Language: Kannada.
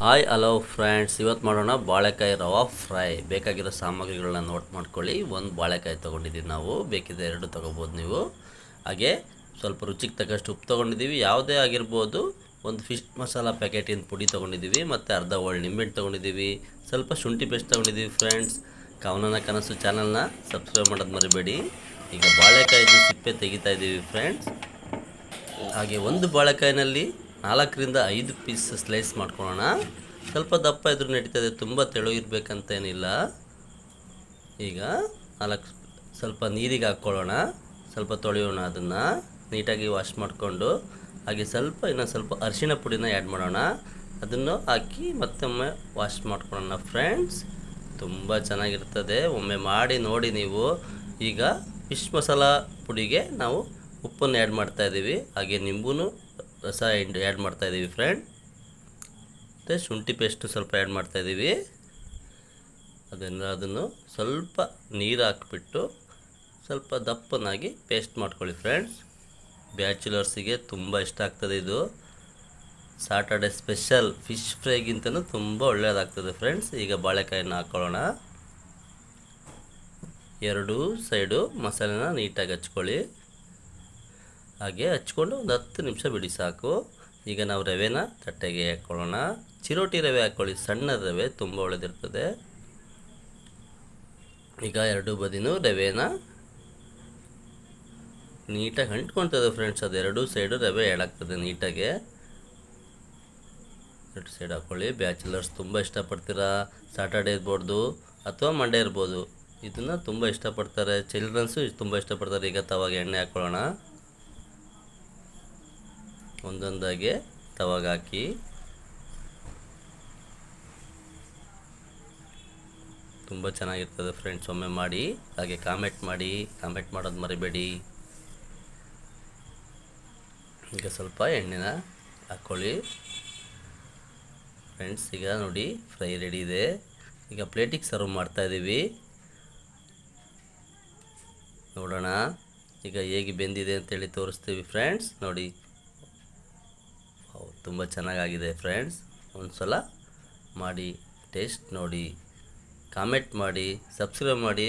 ಹಾಯ್ ಹಲೋ ಫ್ರೆಂಡ್ಸ್ ಇವತ್ತು ಮಾಡೋಣ ಬಾಳೆಕಾಯಿ ರವಾ ಫ್ರೈ. ಬೇಕಾಗಿರೋ ಸಾಮಗ್ರಿಗಳನ್ನ ನೋಟ್ ಮಾಡ್ಕೊಳ್ಳಿ. ಒಂದು ಬಾಳೆಕಾಯಿ ತೊಗೊಂಡಿದ್ದೀವಿ ನಾವು. ಬೇಕಿದ್ದ ಎರಡು ತೊಗೋಬೋದು ನೀವು. ಹಾಗೆ ಸ್ವಲ್ಪ ರುಚಿಗೆ ತಕ್ಕಷ್ಟು ಉಪ್ಪು ತೊಗೊಂಡಿದ್ದೀವಿ. ಯಾವುದೇ ಆಗಿರ್ಬೋದು ಒಂದು ಫಿಶ್ ಮಸಾಲ ಪ್ಯಾಕೆಟಿನ ಪುಡಿ ತೊಗೊಂಡಿದ್ದೀವಿ. ಮತ್ತು ಅರ್ಧ ಒಳ್ಳೆ ನಿಂಬೆಹಣ್ಣು ತೊಗೊಂಡಿದ್ದೀವಿ. ಸ್ವಲ್ಪ ಶುಂಠಿ ಪೇಸ್ಟ್ ತೊಗೊಂಡಿದ್ದೀವಿ ಫ್ರೆಂಡ್ಸ್ ಕವನನ, ಕನಸು ಚಾನಲ್ನ ಸಬ್ಸ್ಕ್ರೈಬ್ ಮಾಡೋದು ಮರಿಬೇಡಿ. ಈಗ ಬಾಳೆಕಾಯಿದು ಸಿಪ್ಪೆ ತೆಗಿತಾ ಇದ್ದೀವಿ ಫ್ರೆಂಡ್ಸ್ ಹಾಗೆ ಒಂದು ಬಾಳೆಕಾಯಿನಲ್ಲಿ ನಾಲ್ಕರಿಂದ ಐದು ಪೀಸ್ ಸ್ಲೈಸ್ ಮಾಡ್ಕೊಳ್ಳೋಣ. ಸ್ವಲ್ಪ ದಪ್ಪ ಇದ್ರೂ ನಡೀತದೆ, ತುಂಬ ತೆಳು ಇರಬೇಕಂತೇನಿಲ್ಲ. ಈಗ ನಾಲ್ಕು ಸ್ವಲ್ಪ ನೀರಿಗೆ ಹಾಕ್ಕೊಳ್ಳೋಣ. ಸ್ವಲ್ಪ ತೊಳೆಯೋಣ ಅದನ್ನು. ನೀಟಾಗಿ ವಾಶ್ ಮಾಡಿಕೊಂಡು, ಹಾಗೆ ಸ್ವಲ್ಪ ಇನ್ನೊಂದು ಸ್ವಲ್ಪ ಅರಿಶಿನ ಪುಡಿನ ಆ್ಯಡ್ ಮಾಡೋಣ. ಅದನ್ನು ಹಾಕಿ ಮತ್ತೊಮ್ಮೆ ವಾಶ್ ಮಾಡ್ಕೊಳ್ಳೋಣ ಫ್ರೆಂಡ್ಸ್. ತುಂಬ ಚೆನ್ನಾಗಿರ್ತದೆ. ಒಮ್ಮೆ ಮಾಡಿ ನೋಡಿ ನೀವು. ಈಗ ಫಿಶ್ ಮಸಾಲ ಪುಡಿಗೆ ನಾವು ಉಪ್ಪನ್ನು ಆ್ಯಡ್ ಮಾಡ್ತಾ ಇದ್ದೀವಿ. ಹಾಗೆ ನಿಂಬೂ ರಸ ಆ್ಯಡ್ ಮಾಡ್ತಾ ಇದ್ದೀವಿ ಫ್ರೆಂಡ್ ಮತ್ತು ಶುಂಠಿ ಪೇಸ್ಟು ಸ್ವಲ್ಪ ಆ್ಯಡ್ ಮಾಡ್ತಾ ಇದ್ದೀವಿ ಅದನ್ನು ಅದನ್ನು ಸ್ವಲ್ಪ ನೀರು ಹಾಕ್ಬಿಟ್ಟು ಸ್ವಲ್ಪ ದಪ್ಪನಾಗಿ ಪೇಸ್ಟ್ ಮಾಡ್ಕೊಳ್ಳಿ ಫ್ರೆಂಡ್ಸ್ ಬ್ಯಾಚುಲರ್ಸಿಗೆ ತುಂಬ ಇಷ್ಟ ಆಗ್ತದೆ ಇದು. ಸಾಟರ್ಡೆ ಸ್ಪೆಷಲ್ ಫಿಶ್ ಫ್ರೈಗಿಂತಲೂ ತುಂಬ ಒಳ್ಳೆಯದಾಗ್ತದೆ ಫ್ರೆಂಡ್ಸ್ ಈಗ ಬಾಳೆಕಾಯಿನ ಹಾಕ್ಕೊಳ್ಳೋಣ ಎರಡೂ ಸೈಡು ಮಸಾಲೆನ ನೀಟಾಗಿ ಹಚ್ಕೊಳ್ಳಿ. ಹಾಗೆ ಹಚ್ಕೊಂಡು ಒಂದು ಹತ್ತು ನಿಮಿಷ ಬಿಡಿ ಸಾಕು. ಈಗ ನಾವು ರವೆನ ತಟ್ಟೆಗೆ ಹಾಕ್ಕೊಳ್ಳೋಣ ಚಿರೋಟಿ ರವೆ ಹಾಕ್ಕೊಳ್ಳಿ ಸಣ್ಣ ರವೆ, ತುಂಬ ಒಳ್ಳೆದಿರ್ತದೆ. ಈಗ ಎರಡು ಬದಿನೂ ರವೆನ ನೀಟಾಗಿ ಅಂಟ್ಕೊಳ್ತದೆ ಫ್ರೆಂಡ್ಸ್ ಅದು ಎರಡೂ ಸೈಡು ರವೆ ಹೇಳಾಗ್ತದೆ ನೀಟಾಗೆ. ಎರಡು ಸೈಡ್ ಹಾಕ್ಕೊಳ್ಳಿ ಬ್ಯಾಚುಲರ್ಸ್ ತುಂಬ ಇಷ್ಟಪಡ್ತೀರಾ? ಸಾಟರ್ಡೆ ಇರ್ಬೋದು ಅಥವಾ ಮಂಡೇ ಇರ್ಬೋದು. ಇದನ್ನು ತುಂಬ ಇಷ್ಟಪಡ್ತಾರೆ. ಚಿಲ್ಡ್ರನ್ಸು ತುಂಬ ಇಷ್ಟಪಡ್ತಾರೆ. ಈಗ ತವಾಗ ಎಣ್ಣೆ ಹಾಕ್ಕೊಳ್ಳೋಣ ಒಂದೊಂದಾಗಿ ತವಾಗ ಹಾಕಿ ತುಂಬ ಚೆನ್ನಾಗಿರ್ತದೆ ಫ್ರೆಂಡ್ಸ್, ಒಮ್ಮೆ ಮಾಡಿ, ಹಾಗೆ ಕಾಮೆಂಟ್ ಮಾಡಿ, ಕಾಮೆಂಟ್ ಮಾಡೋದು ಮರಿಬೇಡಿ. ಈಗ ಸ್ವಲ್ಪ ಎಣ್ಣೆನ ಹಾಕ್ಕೊಳ್ಳಿ ಫ್ರೆಂಡ್ಸ್, ಈಗ ನೋಡಿ, ಫ್ರೈ ರೆಡಿ ಇದೆ. ಈಗ ಪ್ಲೇಟಿಗೆ ಸರ್ವ್ ಮಾಡ್ತಾಯಿದ್ದೀವಿ ನೋಡೋಣ, ಈಗ ಹೇಗೆ ಬೆಂದಿದೆ ಅಂತೇಳಿ ತೋರಿಸ್ತೀವಿ ಫ್ರೆಂಡ್ಸ್, ನೋಡಿ. ತುಂಬ ಚೆನ್ನಾಗಾಗಿದೆ ಫ್ರೆಂಡ್ಸ್. ಒಂದು ಸಲ ಮಾಡಿ ಟೇಸ್ಟ್ ನೋಡಿ ಕಾಮೆಂಟ್ ಮಾಡಿ ಸಬ್ಸ್ಕ್ರೈಬ್ ಮಾಡಿ.